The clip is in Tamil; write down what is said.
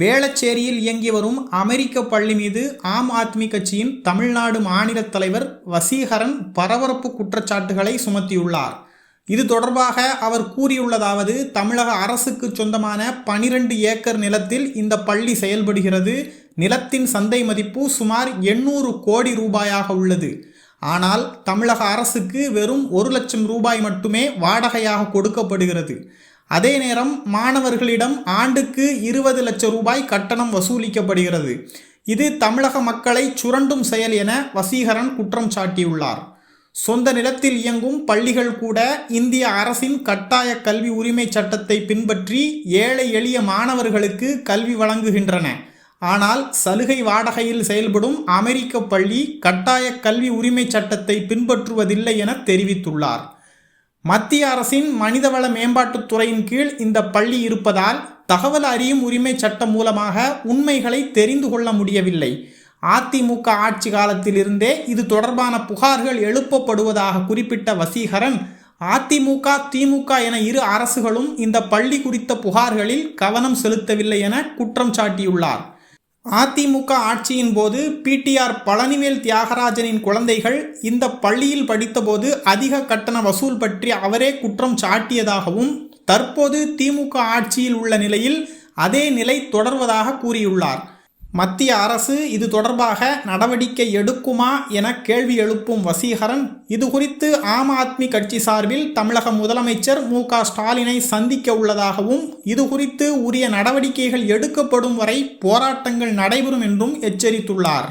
வேளச்சேரியில் இயங்கி வரும் அமெரிக்க பள்ளி மீது ஆம் ஆத்மி கட்சியின் தமிழ்நாடு மாநில தலைவர் வசீகரன் பரபரப்பு குற்றச்சாட்டுகளை சுமத்தியுள்ளார். இது தொடர்பாக அவர் கூறியுள்ளதாவது தமிழக அரசுக்கு சொந்தமான பனிரெண்டு ஏக்கர் நிலத்தில் இந்த பள்ளி செயல்படுகிறது. நிலத்தின் சந்தை மதிப்பு சுமார் எண்ணூறு கோடி ரூபாயாக உள்ளது. ஆனால் தமிழக அரசுக்கு வெறும் ஒரு லட்சம் ரூபாய் மட்டுமே வாடகையாக கொடுக்கப்படுகிறது. அதே நேரம் மாணவர்களிடம் ஆண்டுக்கு இருபது லட்சம் ரூபாய் கட்டணம் வசூலிக்கப்படுகிறது. இது தமிழக மக்களை சுரண்டும் செயல் என வசீகரன் குற்றம் சாட்டியுள்ளார். சொந்த நிலத்தில் இயங்கும் பள்ளிகள் கூட இந்திய அரசின் கட்டாய கல்வி உரிமை சட்டத்தை பின்பற்றி ஏழை எளிய மாணவர்களுக்கு கல்வி வழங்குகின்றன. ஆனால் சலுகை வாடகையில் செயல்படும் அமெரிக்க பள்ளி கட்டாய கல்வி உரிமை சட்டத்தை பின்பற்றுவதில்லை என தெரிவித்துள்ளார். மத்திய அரசின் மனிதவள மேம்பாட்டுத் துறையின் கீழ் இந்த பள்ளி இருப்பதால் தகவல் அறியும் உரிமை சட்டம் மூலமாக உண்மைகளை தெரிந்து கொள்ள முடியவில்லை. அதிமுக ஆட்சி காலத்திலிருந்தே இது தொடர்பான புகார்கள் எழுப்பப்படுவதாக குறிப்பிட்ட வசீகரன் அதிமுக திமுக என இரு அரசுகளும் இந்த பள்ளி குறித்த புகார்களில் கவனம் செலுத்தவில்லை என குற்றம் சாட்டியுள்ளார். அதிமுக ஆட்சியின் போது பிடிஆர் பழனிவேல் தியாகராஜனின் குழந்தைகள் இந்த பள்ளியில் படித்தபோது அதிக கட்டண வசூல் பற்றி அவரே குற்றம் சாட்டியதாகவும் தற்போது திமுக ஆட்சியில் உள்ள நிலையில் அதே நிலை தொடர்வதாக கூறியுள்ளார். மத்திய அரசு இது தொடர்பாக நடவடிக்கை எடுக்குமா என கேள்வி எழுப்பும் வசீகரன் இது குறித்து ஆம் ஆத்மி கட்சி சார்பில் தமிழக முதலமைச்சர் மு க ஸ்டாலினை சந்திக்க உள்ளதாகவும் இது குறித்து உரிய நடவடிக்கைகள் எடுக்கப்படும் வரை போராட்டங்கள் நடைபெறும் என்றும் எச்சரித்துள்ளார்.